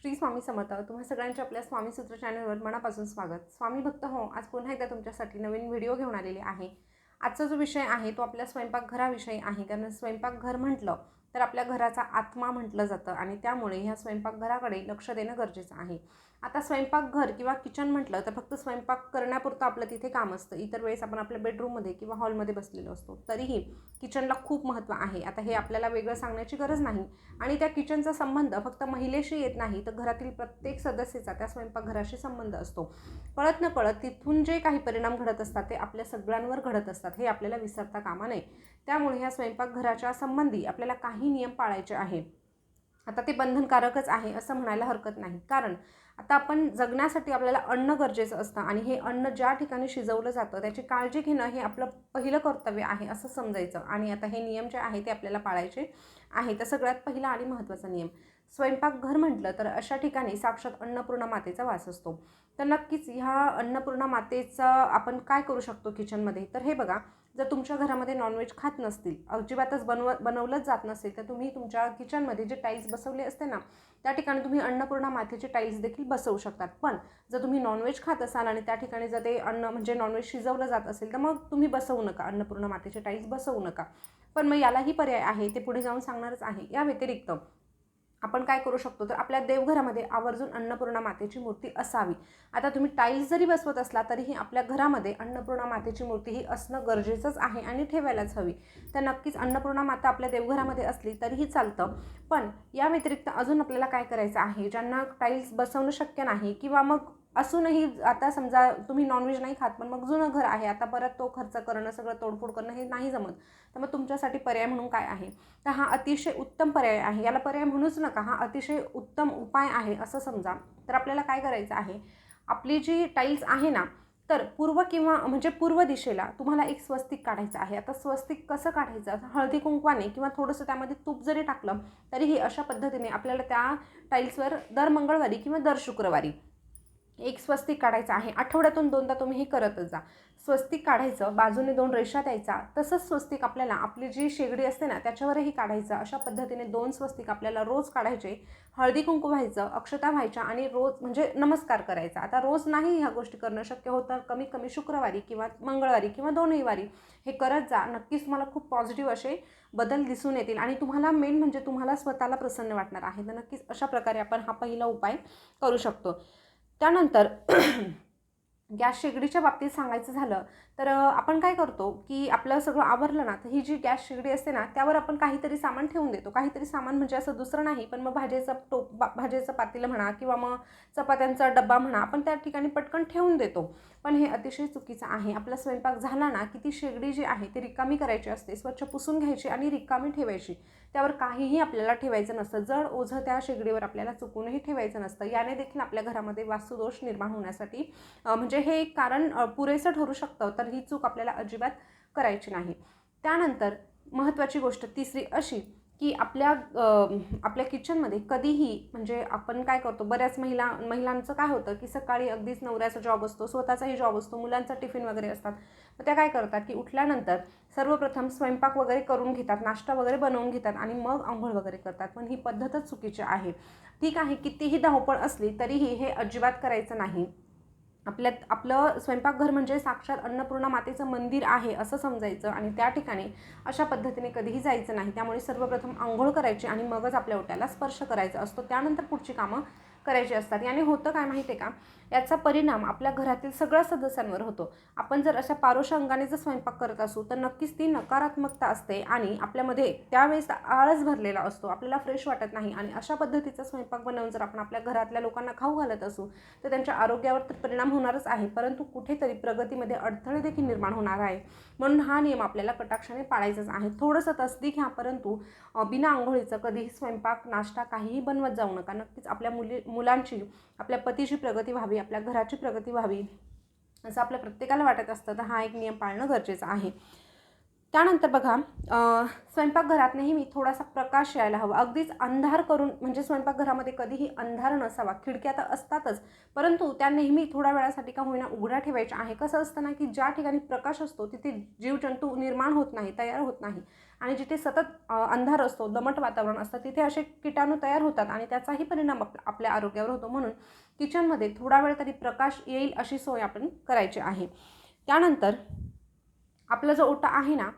श्री स्वामी समर्थ. तुम्हा सगळ्यांच्या आपल्या स्वामी सूत्र चॅनलवर मनापासून स्वागत. स्वामी भक्त हो आज पुन्हा एकदा तुमच्यासाठी नवीन व्हिडिओ घेऊन आलेले आहे. आजचा जो विषय आहे तो आपल्या स्वयंपाकघराविषयी आहे. कारण स्वयंपाकघर म्हटलं तर आपल्या घराचा आत्मा म्हटलं जातं आणि त्यामुळे ह्या स्वयंपाकघराकडे लक्ष देणं गरजेचं आहे. आता स्वयंपाकघर किंवा किचन म्हटलं तर फक्त स्वयंपाक करण्यापुरतं आपलं तिथे काम असतं. इतर वेळेस आपण आपल्या बेडरूममध्ये किंवा हॉलमध्ये बसलेलो असतो. तरीही किचनला खूप महत्त्व आहे. आता हे आपल्याला वेगळं सांगण्याची गरज नाही आणि त्या किचनचा संबंध फक्त महिलेशी येत नाही तर घरातील प्रत्येक सदस्याचा त्या स्वयंपाकघराशी संबंध असतो. कळत न कळत तिथून जे काही परिणाम घडत असतात ते आपल्या सगळ्यांवर घडत असतात. हे आपल्याला विसरता कामा नये. त्यामुळे ह्या स्वयंपाकघराच्या संबंधी आपल्याला काही नियम पाळायचे आहे आता ते बंधनकारकच आहे असं म्हणायला हरकत नाही. कारण आता आपण जगण्यासाठी आपल्याला अन्न गरजेचं असतं आणि हे अन्न ज्या ठिकाणी शिजवलं जातं त्याची काळजी घेणं हे आपलं पहिलं कर्तव्य आहे असं समजायचं. आणि आता हे नियम जे आहे ते आपल्याला पाळायचे आहे तर सगळ्यात पहिला आणि महत्त्वाचा नियम स्वयंपाकघर म्हटलं तर अशा ठिकाणी साक्षात अन्नपूर्णा मातेचा वास असतो. तर नक्कीच ह्या अन्नपूर्णा मातेचा आपण काय करू शकतो किचनमध्ये? तर हे बघा जर तुमच्या घरामध्ये नॉनव्हेज खात नसतील अजिबातच बनव बनवलंच जात नसेल तर तुम्ही तुमच्या किचनमध्ये जे टाईल्स बसवले असते ना त्या ठिकाणी तुम्ही अन्नपूर्णा मातेचे टाईल्स देखील बसवू शकतात. पण जर तुम्ही नॉनव्हेज खात असाल आणि त्या ठिकाणी जर ते अन्न म्हणजे नॉनव्हेज शिजवलं जात असेल तर मग तुम्ही बसवू नका. अन्नपूर्णा मातेचे टाईल्स बसवू नका. पण मग यालाही पर्याय आहे ते पुढे जाऊन सांगणारच आहे. या व्यतिरिक्त आपण काय करू शकतो? तर आपल्या देवघरामध्ये आवर्जून अन्नपूर्णा मातेची मूर्ती असावी. आता तुम्ही टाईल्स जरी बसवत असला तरीही आपल्या घरामध्ये अन्नपूर्णा मातेची मूर्ती ही असणं गरजेचंच आहे आणि ठेवायलाच हवी. तर नक्कीच अन्नपूर्णा माता आपल्या देवघरामध्ये असली तरीही चालतं. पण या व्यतिरिक्त अजून आपल्याला काय करायचं आहे? ज्यांना टाईल्स बसवणं शक्य नाही किंवा मग असूनही आता समजा तुम्ही नॉनव्हेज नाही खात पण मग जुनं घर आहे आता परत तो खर्च करणं सगळं तोडफोड करणं हे नाही जमत. तर मग तुमच्यासाठी पर्याय म्हणून काय आहे? तर हा अतिशय उत्तम पर्याय आहे. याला पर्याय म्हणूच नका हा अतिशय उत्तम उपाय आहे असं समजा. तर आपल्याला काय करायचं आहे? आपली जी टाईल्स आहे ना तर पूर्व किंवा म्हणजे पूर्व दिशेला तुम्हाला एक स्वस्तिक काढायचं आहे. आता स्वस्तिक कसं काढायचं? हळदी कुंकवाने किंवा थोडंसं त्यामध्ये तूप जरी टाकलं तरीही अशा पद्धतीने आपल्याला त्या टाईल्सवर दर मंगळवारी किंवा दर शुक्रवारी एक स्वस्तिक काढायचं आहे. आठवड्यातून दोनदा तुम्ही हे करतच जा. स्वस्तिक काढायचं बाजूने दोन रेषा द्यायचा तसंच स्वस्तिक आपल्याला आपली जी शेगडी असते ना त्याच्यावरही काढायचं. अशा पद्धतीने दोन स्वस्तिक आपल्याला रोज काढायचे. हळदी कुंकू व्हायचं अक्षता व्हायच्या आणि रोज म्हणजे नमस्कार करायचा. आता रोज नाही ह्या गोष्टी करणं शक्य होतं कमी कमी शुक्रवारी किंवा मंगळवारी किंवा दोनही वारी हे करत जा. नक्कीच तुम्हाला खूप पॉझिटिव्ह असे बदल दिसून येतील आणि तुम्हाला मेन म्हणजे तुम्हाला स्वतःला प्रसन्न वाटणार आहे. तर नक्कीच अशा प्रकारे आपण हा पहिला उपाय करू शकतो. त्यानंतर गॅस शेगडीच्या बाबतीत सांगायचं झालं तर आपण काय करतो की आपलं सगळं आवरलं ना तर ही जी गॅस शेगडी असते ना त्यावर आपण काहीतरी सामान ठेवून देतो. काहीतरी सामान म्हणजे असं दुसरं नाही पण मग भाजीचं टोप बा भाजीचं पातेलं म्हणा किंवा मग चपात्यांचा डब्बा म्हणा आपण त्या ठिकाणी पटकन ठेवून देतो. पण हे अतिशय चुकीचं आहे. आपला स्वयंपाक झाला ना की ती शेगडी जी आहे ती रिकामी करायची असते स्वच्छ पुसून घ्यायची आणि रिकामी ठेवायची. त्यावर काहीही आपल्याला ठेवायचं नसतं. जड ओझं त्या शेगडीवर आपल्याला चुकूनही ठेवायचं नसतं. याने देखील आपल्या घरामध्ये वास्तुदोष निर्माण होण्यासाठी म्हणजे हे एक कारण पुरेसं ठरू शकतं. तर ही चूक आपल्याला अजिबात करायची नाही. त्यानंतर महत्त्वाची गोष्ट तिसरी अशी की आपल्या आपल्या किचनमध्ये कधीही म्हणजे आपण काय करतो बऱ्याच महिला महिलांचं काय होतं की सकाळी अगदीच नवऱ्याचा जॉब असतो स्वतःचाही जॉब असतो मुलांचा टिफिन वगैरे असतात. मग त्या काय करतात की उठल्यानंतर सर्वप्रथम स्वयंपाक वगैरे करून घेतात नाश्ता वगैरे बनवून घेतात आणि मग आंघोळ वगैरे करतात. पण ही पद्धतच चुकीची आहे. ठीक आहे कितीही धावपळ असली तरीही हे अजिबात करायचं नाही. आपल्या आपलं स्वयंपाकघर म्हणजे साक्षात अन्नपूर्णा मातेचं मंदिर आहे असं समजायचं आणि त्या ठिकाणी अशा पद्धतीने कधीही जायचं नाही. त्यामुळे सर्वप्रथम आंघोळ करायची आणि मगच आपल्या ओट्याला स्पर्श करायचा असतो. त्यानंतर पुढची कामं करायचे असतात. याने होतं काय माहिती आहे का? याचा परिणाम आपल्या घरातील सगळ्या सदस्यांवर होतो. आपण जर अशा पारोशा अंगाने जर स्वयंपाक करत असू तर नक्कीच ती नकारात्मकता असते आणि आपल्यामध्ये त्यावेळेस आळस भरलेला असतो. आपल्याला फ्रेश वाटत नाही आणि अशा पद्धतीचा स्वयंपाक बनवून जर आपण आपल्या घरातल्या लोकांना खाऊ घालत असू तर त्यांच्या आरोग्यावर तर परिणाम होणारच आहे. परंतु कुठेतरी प्रगतीमध्ये अडथळे देखील निर्माण होणार आहे. म्हणून हा नियम आपल्याला कटाक्षाने पाळायचाच आहे. थोडंसं तसदी घ्या परंतु बिना आंघोळीचं कधीही स्वयंपाक नाश्ता काहीही बनवत जाऊ नका. नक्कीच आपल्या मुली मुलांची आपल्या पतीची प्रगती व्हावी आपल्या घराची प्रगती व्हावी असं आपल्या प्रत्येकाला वाटत असतं. तर हा एक नियम पाळणं गरजेचं आहे. त्यानंतर बघा स्वयंपाकघरात नेहमी थोडासा प्रकाश यायला हवा. अगदीच अंधार करून म्हणजे स्वयंपाकघरामध्ये कधीही अंधार नसावा. खिडक्या तर असतातच. परंतु त्या नेहमी थोड्या वेळासाठी का होईना उघड्या ठेवायच्या आहे. कसं असतं ना की ज्या ठिकाणी प्रकाश असतो तिथे जीवजंतू निर्माण होत नाही तयार होत नाही. आणि जिथे सतत अंधार असतो दमट वातावरण असतं तिथे असे किटाणू तयार होतात आणि त्याचाही परिणाम आप आपल्या आरोग्यावर होतो. म्हणून किचनमध्ये थोडा वेळ तरी प्रकाश येईल अशी सोय आपण करायची आहे. त्यानंतर आपला जो ओटा आहे ना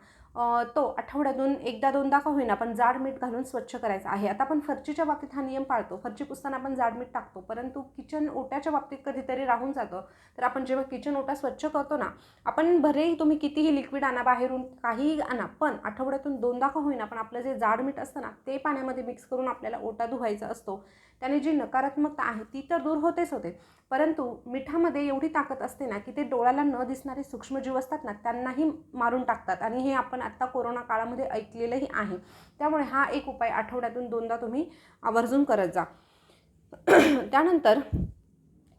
तो आठवड्यातून एकदा दोनदा का होईना आपण जाड मीठ घालून स्वच्छ करायचा आहे. आता आपण फरचीच्या बाबतीत हा नियम पाळतो. फरची पुसताना आपण जाड मीठ टाकतो. परंतु किचन ओट्याच्या बाबतीत कधीतरी राहून जातं. तर आपण जेव्हा किचन ओटा स्वच्छ करतो ना आपण भरेही तुम्ही कितीही लिक्विड आणा बाहेरून काहीही आणा पण आठवड्यातून दोनदा का होईना पण आपलं जे जाड मीठ असतं ना ते पाण्यामध्ये मिक्स करून आपल्याला ओटा धुवायचा असतो. त्याने जी नकारात्मकता आहे ती तर दूर होतेच होते. परंतु मिठामध्ये एवढी ताकद असते ना की ते डोळ्याला न दिसणारे सूक्ष्मजीव असतात ना त्यांनाही मारून टाकतात. आणि हे आपण आत्ता कोरोना काळामध्ये ऐकलेलंही आहे. त्यामुळे हा एक उपाय आठवड्यातून दोनदा तुम्ही आवर्जून करत जा. त्यानंतर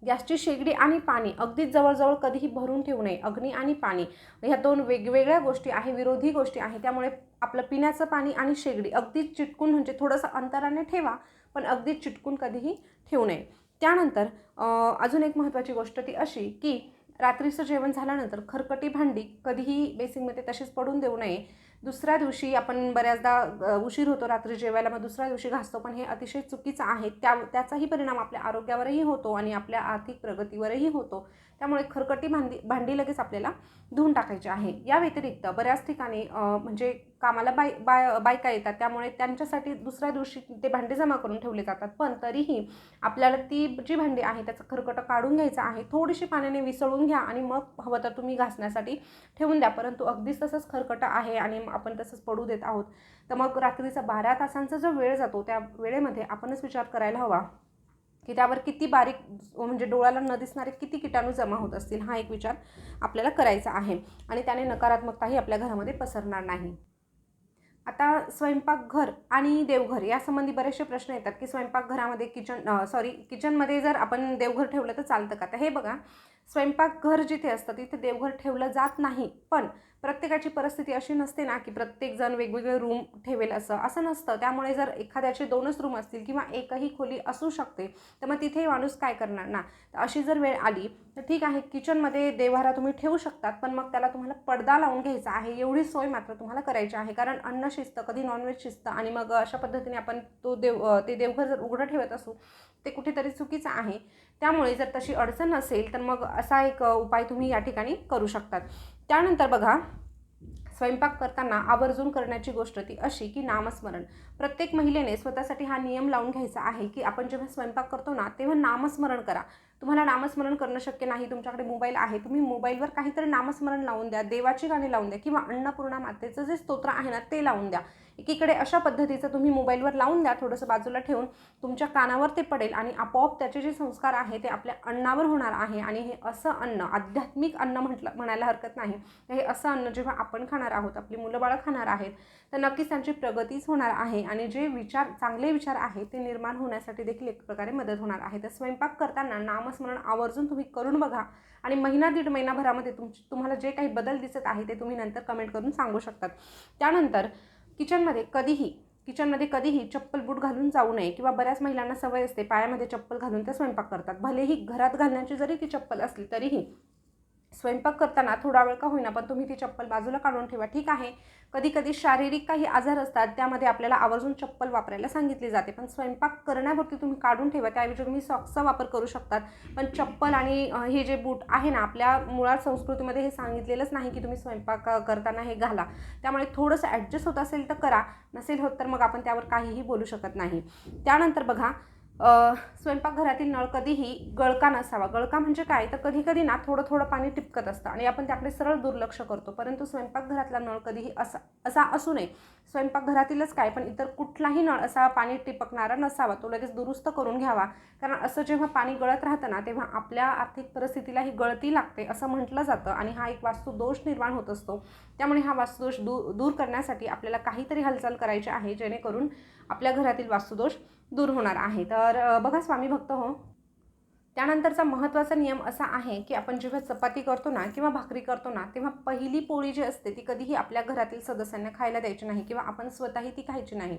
गॅसची शेगडी आणि पाणी अगदीच जवळजवळ कधीही भरून ठेवू नये. अग्नी आणि पाणी ह्या दोन वेगवेगळ्या गोष्टी आहे विरोधी गोष्टी आहे. त्यामुळे आपलं पिण्याचं पाणी आणि शेगडी अगदीच चिटकून म्हणजे थोडंसं अंतराने ठेवा. पण अगदी चिटकून कधीही ठेवू नये. त्यानंतर अजून एक महत्त्वाची गोष्ट ती अशी की रात्रीचं जेवण झाल्यानंतर खरकटी भांडी कधीही बेसिंगमध्ये तशीच पडून देऊ नये. दुसऱ्या दिवशी आपण बऱ्याचदा उशीर होतो रात्री जेवायला मग दुसऱ्या दिवशी घासतो पण हे अतिशय चुकीचं आहे. त्या त्याचाही परिणाम आपल्या आरोग्यावरही होतो आणि आपल्या आर्थिक प्रगतीवरही होतो. त्यामुळे खरकटी भांडी भांडी लगेच आपल्याला धुवून टाकायची आहे. या व्यतिरिक्त बऱ्याच ठिकाणी म्हणजे कामाला बाय बाय बायका येतात. त्यामुळे त्यांच्यासाठी दुसऱ्या दिवशी ते भांडे जमा करून ठेवले जातात. पण तरीही आपल्याला ती जी भांडी आहे त्याचं खरकटं काढून घ्यायचं आहे. थोडीशी पाण्याने विसळून घ्या आणि मग हवं तर तुम्ही घासण्यासाठी ठेवून द्या. परंतु अगदीच तसंच खरकटं आहे आणि आपण तसंच पडू देत आहोत. तर मग रात्रीचा बारा तासांचा जो वेळ जातो त्या वेळेमध्ये आपणच विचार करायला हवा की त्यावर किती बारीक म्हणजे डोळ्याला न दिसणारे किती किटाणू जमा होत असतील हा एक विचार आपल्याला करायचा आहे. आणि त्याने नकारात्मकताही आपल्या घरामध्ये पसरणार नाही. आता स्वयंपाकघर आणि देवघर यासंबंधी बरेचसे प्रश्न येतात की स्वयंपाकघरामध्ये किचन सॉरी किचनमध्ये जर आपण देवघर ठेवलं तर चालतं का? तर हे बघा स्वयंपाकघर जिथे असतं तिथे देवघर ठेवलं जात नाही. पण प्रत्येकाची परिस्थिती अशी नसते ना की प्रत्येकजण वेगवेगळे रूम ठेवेल असं. असं नसतं. त्यामुळे जर एखाद्याचे दोनच रूम असतील किंवा एकही खोली असू शकते तर मग तिथे माणूस काय करणार ना? तर अशी जर वेळ आली तर ठीक आहे किचनमध्ये देवारा तुम्ही ठेवू शकतात पण मग त्याला तुम्हाला पडदा लावून घ्यायचा आहे. एवढी सोय मात्र तुम्हाला करायची आहे. कारण अन्न शिस्त कधी नॉनव्हेज शिस्त आणि मग अशा पद्धतीने आपण तो देव ते देवघर जर उघडं ठेवत असू ते कुठेतरी चुकीचं आहे. त्यामुळे जर तशी अडचण असेल तर मग असा एक उपाय तुम्ही या ठिकाणी करू शकतात. त्यानंतर बघा स्वयंपाक करताना आवर्जून करण्याची गोष्ट ती अशी की नामस्मरण. प्रत्येक महिलेने स्वतःसाठी हा नियम लावून घ्यायचा आहे की आपण जेव्हा स्वयंपाक करतो ना तेव्हा नामस्मरण करा. तुम्हाला नामस्मरण करणं शक्य नाही तुमच्याकडे मोबाईल आहे तुम्ही मोबाईलवर काहीतरी नामस्मरण लावून द्या देवाची गाणी लावून द्या किंवा अन्नपूर्णा मातेचं जे स्तोत्र आहे ना ते लावून द्या. एकीकडे अशा पद्धतीचं तुम्ही मोबाईलवर लावून द्या थोडंसं बाजूला ठेवून तुमच्या कानावर ते पडेल आणि आपोआप त्याचे जे संस्कार आहे ते आपल्या अन्नावर होणार आहे. आणि हे असं अन्न आध्यात्मिक अन्न म्हटलं म्हणायला हरकत नाही. हे असं अन्न जेव्हा आपण खाणार आहोत आपली मुलं बाळं खाणार आहेत तर नक्कीच त्यांची प्रगतीच होणार आहे आणि जे विचार चांगले विचार आहेत ते निर्माण होण्यासाठी देखील एक प्रकारे मदत होणार आहे. तर स्वयंपाक करताना नामस्मरण आवर्जून तुम्ही करून बघा आणि महिना दीड महिनाभरामध्ये तुम तुम्हाला जे काही बदल दिसत आहे ते तुम्ही नंतर कमेंट करून सांगू शकतात. त्यानंतर किचनमध्ये कधीही किचनमध्ये कधीही चप्पल बूट घालून जाऊ नये किंवा बऱ्याच महिलांना सवय असते पायामध्ये चप्पल घालून ते स्वयंपाक करतात. भलेही घरात घालण्याची जरी ती चप्पल असली तरीही स्वयंपाक करताना थोडा वेळ का होईना पण तुम्ही ती चप्पल बाजूला काढून ठेवा. ठीक आहे? कधी कधी शारीरिक काही आजार असतात त्यामध्ये आपल्याला आवर्जून चप्पल वापरायला सांगितली जाते. पण स्वयंपाक करण्यावरती तुम्ही काढून ठेवा. त्याऐवजी तुम्ही सॉक्सचा वापर करू शकतात. पण चप्पल आणि हे जे बूट आहे ना आपल्या मुळात संस्कृतीमध्ये हे सांगितलेलंच नाही की तुम्ही स्वयंपाक करताना हे घाला. त्यामुळे थोडंसं ॲडजस्ट होत असेल तर करा. नसेल होत तर मग आपण त्यावर काहीही बोलू शकत नाही. त्यानंतर बघा स्वयंपाकघरातील नळ कधीही गळका नसावा. गळका म्हणजे काय? तर कधी कधी ना थोडं थोडं पाणी टिपकत असतं आणि आपण त्याकडे सरळ दुर्लक्ष करतो. परंतु स्वयंपाकघरातला नळ कधीही असा असा असू नये. स्वयंपाकघरातीलच काय? पण इतर कुठलाही नळ असा पाणी टिपकणारा नसावा. तो लगेच दुरुस्त करून घ्यावा. कारण असं जेव्हा पाणी गळत राहतं ना तेव्हा आपल्या आर्थिक परिस्थितीला ही गळती लागते असं म्हटलं जातं आणि हा एक वास्तुदोष निर्माण होत असतो. त्यामुळे हा वास्तुदोष दूर दूर करण्यासाठी आपल्याला काहीतरी हालचाल करायची आहे जेणेकरून आपल्या घरातील वास्तुदोष दूर होणार आहे. तर बघा स्वामी भक्त हो. त्यानंतरचा महत्त्वाचा नियम असा आहे की आपण जेव्हा चपाती करतो ना किंवा भाकरी करतो ना तेव्हा पहिली पोळी जी असते ती कधीही आपल्या घरातील सदस्यांना खायला द्यायची नाही किंवा आपण स्वतःही ती खायची नाही.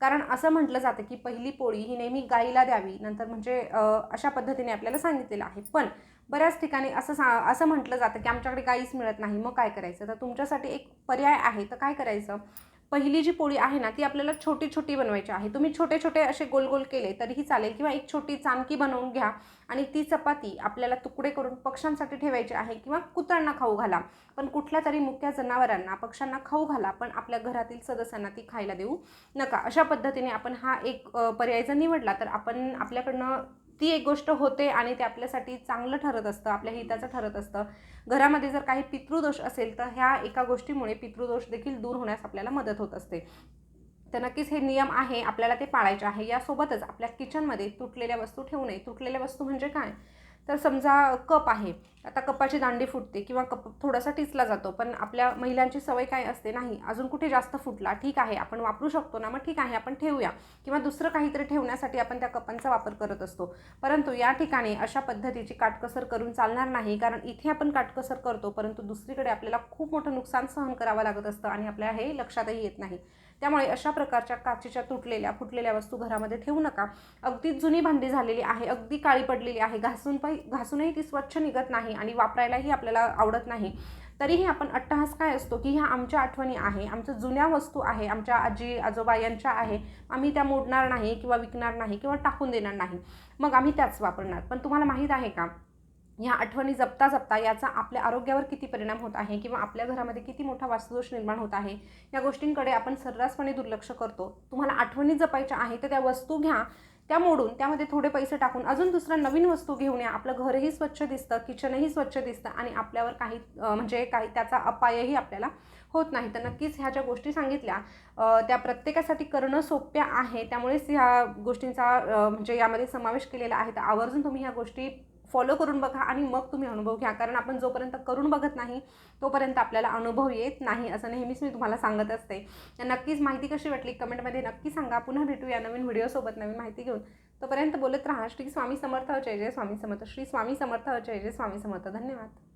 कारण असं म्हटलं जातं की पहिली पोळी ही नेहमी गाईला द्यावी नंतर म्हणजे अशा पद्धतीने आपल्याला सांगितलेलं आहे. पण बऱ्याच ठिकाणी असं सा असं म्हटलं जातं की आमच्याकडे गाईच मिळत नाही मग काय करायचं? तर तुमच्यासाठी एक पर्याय आहे. तर काय करायचं? पहिली जी पोळी आहे ना ती आपल्याला छोटी छोटी बनवायची आहे. तुम्ही छोटे छोटे असे गोल गोल केले तरीही चालेल किंवा एक छोटी चामकी बनवून घ्या आणि ती चपाती आपल्याला तुकडे करून पक्ष्यांसाठी ठेवायची आहे किंवा कुत्र्यांना खाऊ घाला. पण कुठल्या तरी मुक्या जनावरांना पक्ष्यांना खाऊ घाला पण आपल्या घरातील सदस्यांना ती खायला देऊ नका. अशा पद्धतीने आपण हा एक पर्याय जर निवडला तर आपण आपल्याकडनं ती एक गोष्ट होते आणि ते आपल्यासाठी चांगलं ठरत असतं आपल्या हिताचं ठरत असतं. घरामध्ये जर काही पितृदोष असेल तर ह्या एका गोष्टीमुळे पितृदोष देखील दूर होण्यास आपल्याला मदत होत असते. तर नक्कीच हे नियम आहे आपल्याला ते पाळायचे आहे. यासोबतच आपल्या किचनमध्ये तुटलेल्या वस्तू ठेवू नये. तुटलेल्या वस्तू म्हणजे काय? तर समजा कप आहे आता कपाची दांडी फुटते किंवा कप थोडासा टिचला जातो पण आपल्या महिलांची सवय काय असते नाही अजून कुठे जास्त फुटला ठीक आहे आपण वापरू शकतो ना मग ठीक आहे आपण ठेवूया. किंवा दुसरं काहीतरी ठेवण्यासाठी आपण त्या कपांचा वापर करत असतो. परंतु या ठिकाणी अशा पद्धतीची काटकसर करून चालणार नाही कारण इथे आपण काटकसर करतो परंतु दुसरीकडे आपल्याला खूप मोठं नुकसान सहन करावं लागत असतं आणि आपल्या हे लक्षातही येत नाही. त्यामुळे अशा प्रकारच्या काचेच्या तुटलेल्या फुटलेल्या वस्तू घरामध्ये ठेवू नका. अगदी जुनी भांडी झालेली आहे अगदी काळी पडलेली आहे घासून पण घासूनही ती स्वच्छ निघत नाही आणि वापरायलाही आपल्याला आवडत नाही. तरीही आपण अट्टहास काय असतो की ह्या आमच्या आठवणी आहे आमच्या जुन्या वस्तू आहे आमच्या आजी आजोबा यांच्या आहे आम्ही त्या मोडणार नाही किंवा विकणार नाही किंवा टाकून देणार नाही. मग आम्ही त्याच वापरणार. पण तुम्हाला माहीत आहे का? ह्या आठवणी जपता जपता याचा आपल्या आरोग्यावर किती परिणाम होत आहे किंवा आपल्या घरामध्ये किती मोठा वास्तुदोष निर्माण होत आहे या गोष्टींकडे आपण सर्रासपणे दुर्लक्ष करतो. तुम्हाला आठवणी जपायच्या आहे तर त्या वस्तू घ्या त्या मोडून त्यामध्ये थोडे पैसे टाकून अजून दुसऱ्या नवीन वस्तू घेऊन या. आपलं घरही स्वच्छ दिसतं किचनही स्वच्छ दिसतं आणि आपल्यावर काही म्हणजे काही त्याचा अपायही आपल्याला होत नाही. तर नक्कीच ह्या ज्या गोष्टी सांगितल्या त्या प्रत्येकासाठी करणं सोप्या आहे. त्यामुळेच ह्या गोष्टींचा म्हणजे यामध्ये समावेश केलेला आहे. तर आवर्जून तुम्ही ह्या गोष्टी फॉलो करून बघा आणि मग तुम्ही अनुभव घ्या. कारण आपण जोपर्यंत करून बघत नाही तोपर्यंत आपल्याला अनुभव येत नाही असं नेहमीच मी तुम्हाला सांगत असते. तर नक्कीच माहिती कशी वाटली कमेंटमध्ये नक्की सांगा. पुन्हा भेटूया नवीन व्हिडिओसोबत नवीन माहिती घेऊन. तोपर्यंत बोलत राहा. श्री स्वामी समर्थ. जय जय स्वामी समर्थ. श्री स्वामी समर्थ. जय जय स्वामी समर्थ. धन्यवाद.